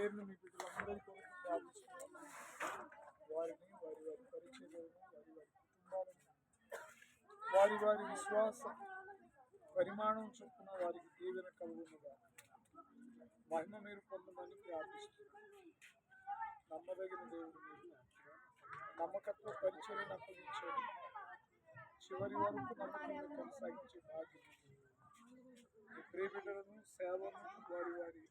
పేరును మీ బిడ్డలందరి కొరకు ప్రార్థిస్తున్నాను. వారిని వారి వారి పరిచయలను వారి వారి కుటుంబాలను వారి వారి విశ్వాస పరిమాణం చొప్పున వారికి దీవెన కలుగునుగా. మహిమ మీరు పొందమని ప్రార్థిస్తున్నాను. నమ్మదగిన దేవుడు మీరు నమ్మకత్వ పరిచయం అప్పగించండి. చివరి వరకు నమ్మకంగా కొనసాగించే భాగ్యం ప్రేమికులను సేవలను వారి వారి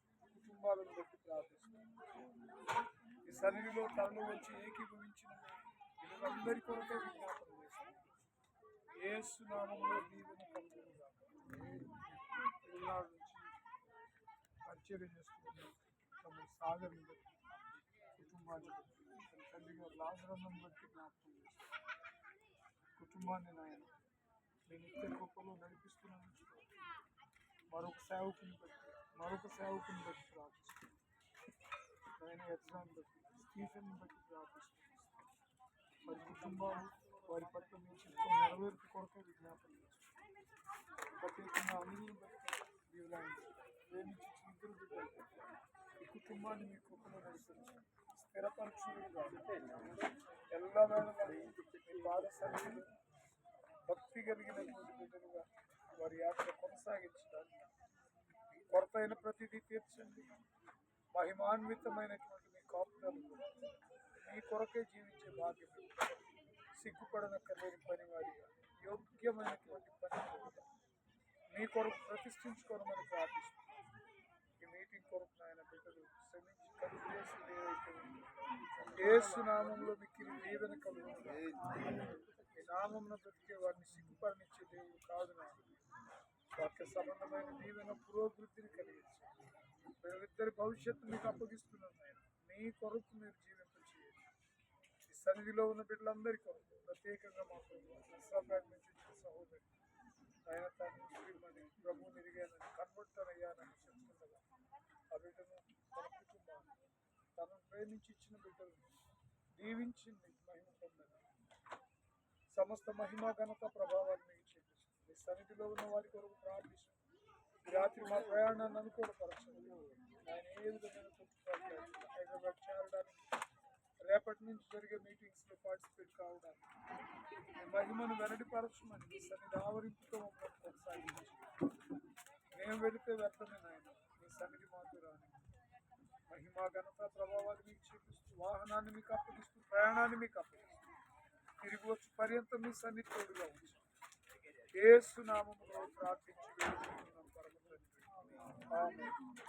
కుటుంబాలను బట్టి ప్రార్థిస్తున్నాను ఈ సన్నిధిలో తరలి వచ్చి ఏకీభవించిన వీళ్ళందరి కొరకే విజ్ఞాపన చేస్తాను ఏ సునామంలో దీవెన కలుగునుగా నుంచి పరిచయం చేసుకుంటున్నాం తమ సాగర్ కుటుంబాన్ని బట్టి తన తల్లి బట్టి జ్ఞాపకం చేస్తాను కుటుంబాన్ని నాయన నేను నిత్య గొప్పలో నడిపిస్తున్నాను మరొక సేవకుని బట్టి మరొక సేవకుని బట్టి ప్రార్థిస్తున్నాను ఆయన ఎత్రాన్ని బట్టి స్టీఫెన్ బట్టి ప్రార్థిస్తున్నాను వారి కుటుంబాలు వారి పట్ల మీ చిత్తం నెరవేర్పు కొరకే విజ్ఞాపన చేస్తున్నాను ప్రత్యేకంగా అన్నిని బట్టి దీవులాంటి ప్రేమించి ఇద్దరు బిడ్డలు ఈ కుటుంబాన్ని మీ కృపలో నడిపించండి స్థిరపరచులుగా ఎల్ల వేళలా మీ బాధ సన్నిధిలో భక్తి కలిగినటువంటి బిడ్డలుగా వారి యాత్ర కొనసాగించడానికి కొరత అయిన ప్రతిదీ తీర్చండి. మహిమాన్వితమైనటువంటి మీ కాపుదలు మీ కొరకే జీవించే భాగ్యం. సిగ్గుపడనక్కర్లేని పని వారిగా యోగ్యమైనటువంటి పని మీ కొరకు ప్రతిష్ఠించుకోవడమని ప్రార్థిస్తున్నాం. ఈ మీటింగ్ కొరకు నాయన బిడ్డలు శ్రమించి కలిసి చేసింది ఏదైతే ఉందో ఏసు నామంలో మీకు దీవెన కలుగుతుంది ఈ నామంలో బ్రతికే వారిని సిగ్గుపడనిచ్చే దేవుడు కాదు నాయన. వాక్య సంబంధమైన దీవెన పురోభివృద్ధిని కలిగించి. మేమిద్దరి భవిష్యత్తు మీకు అప్పగిస్తున్నాను నాయన. మీ కొరకు మీరు జీవింపచేయండి ఈ సన్నిధిలో ఉన్న బిడ్డలందరి కొరకు ప్రత్యేకంగా మా నర్సాపేట నుంచి సహోదరి ఆయన తాను శ్రీమణి ప్రభు నిరిగానని కన్వర్టర్ అయ్యానని చెప్తుండగా ఆ బిడ్డను తన కుటుంబాన్ని తనను ప్రేమించి ఇచ్చిన బిడ్డలను దీవించింది మహిమ పొందని. సమస్త మహిమ ఘనత ప్రభావాన్ని మీ ఉన్న వారి కొరకు ప్రార్థిస్తుంది రాత్రి మా ప్రయాణాన్ని అనుకూలపరచండి. ఆయన ఏ విధమైన హైదరాబాద్ చేరడానికి రేపటి నుంచి జరిగే మీటింగ్స్లో పార్టిసిపేట్ కావడానికి మహిమను వెల్లడిపరచమని మీ సన్నిధి ఆవరింపుతో మమ్మల్ని కొనసాగించి మేము వెళితే వ్యర్థమే నాయన మీ సన్నిధి మాకు రాని మహిమ ఘనత ప్రభావాన్ని మీకు చూపిస్తూ వాహనాన్ని మీకు అప్పగిస్తూ ప్రయాణాన్ని మీకు అప్పగిస్తూ తిరిగి వచ్చి పర్యంతం మీ సన్నిధి తోడుగా ఉంచు ఏసునామములో ప్రార్థించి వేడుకుంటున్నాం పరమ తండ్రి.